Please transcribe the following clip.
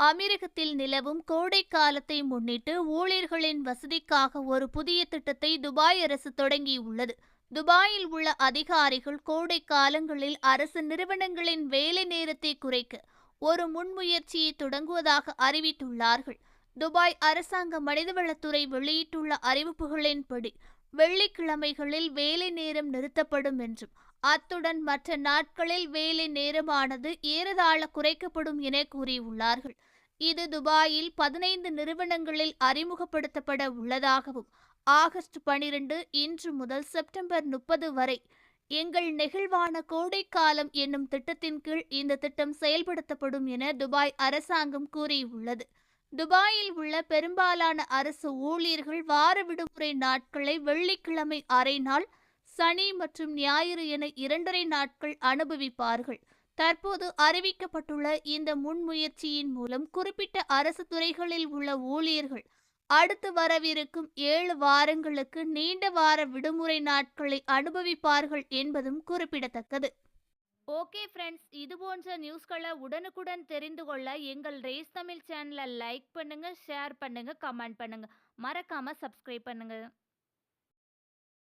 அமீரகத்தில் நிலவும் கோடை காலத்தை முன்னிட்டு ஊழியர்களின் வசதிக்காக ஒரு புதிய திட்டத்தை துபாய் அரசு தொடங்கியுள்ளது. துபாயில் உள்ள அதிகாரிகள் கோடை காலங்களில் அரசு நிறுவனங்களின் வேலை நேரத்தை குறைக்க ஒரு முன்முயற்சியை தொடங்குவதாக அறிவித்துள்ளார்கள். துபாய் அரசாங்க மனிதவளத்துறை வெளியிட்டுள்ள அறிவிப்புகளின்படி வெள்ளிக்கிழமைகளில் வேலை நேரம் நிறுத்தப்படும் என்றும் அத்துடன் மற்ற நாட்களில் வேலை நேரமானது ஏறதாழ குறைக்கப்படும் என கூறியுள்ளார்கள். இது துபாயில் பதினைந்து நிறுவனங்களில் அறிமுகப்படுத்தப்பட உள்ளதாகவும் ஆகஸ்ட் பனிரெண்டு இன்று முதல் செப்டம்பர் முப்பது வரை எங்கள் நெகிழ்வான கோடைக்காலம் என்னும் திட்டத்தின் கீழ் இந்த திட்டம் செயல்படுத்தப்படும் என துபாய் அரசாங்கம் கூறியுள்ளது. துபாயில் உள்ள பெரும்பாலான அரசு ஊழியர்கள் வார விடுமுறை நாட்களை வெள்ளிக்கிழமை அரை நாள் சனி மற்றும் ஞாயிறு என இரண்டரை நாட்கள் அனுபவிப்பார்கள். தற்போது அறிவிக்கப்பட்டுள்ள இந்த முன்முயற்சியின் மூலம் குறிப்பிட்ட அரசு துறைகளில் உள்ள ஊழியர்கள் அடுத்து வரவிருக்கும் ஏழு வாரங்களுக்கு நீண்ட வார விடுமுறை நாட்களை அனுபவிப்பார்கள் என்பதும் குறிப்பிடத்தக்கது. ஓகே ஃப்ரெண்ட்ஸ் இது போன்ற நியூஸ்களை உடனுக்குடன் தெரிந்து கொள்ள எங்கள் ரேஸ் தமிழ் சேனலை லைக் பண்ணுங்கள் ஷேர் பண்ணுங்கள் கமெண்ட் பண்ணுங்கள் மறக்காமல் சப்ஸ்கிரைப் பண்ணுங்கள்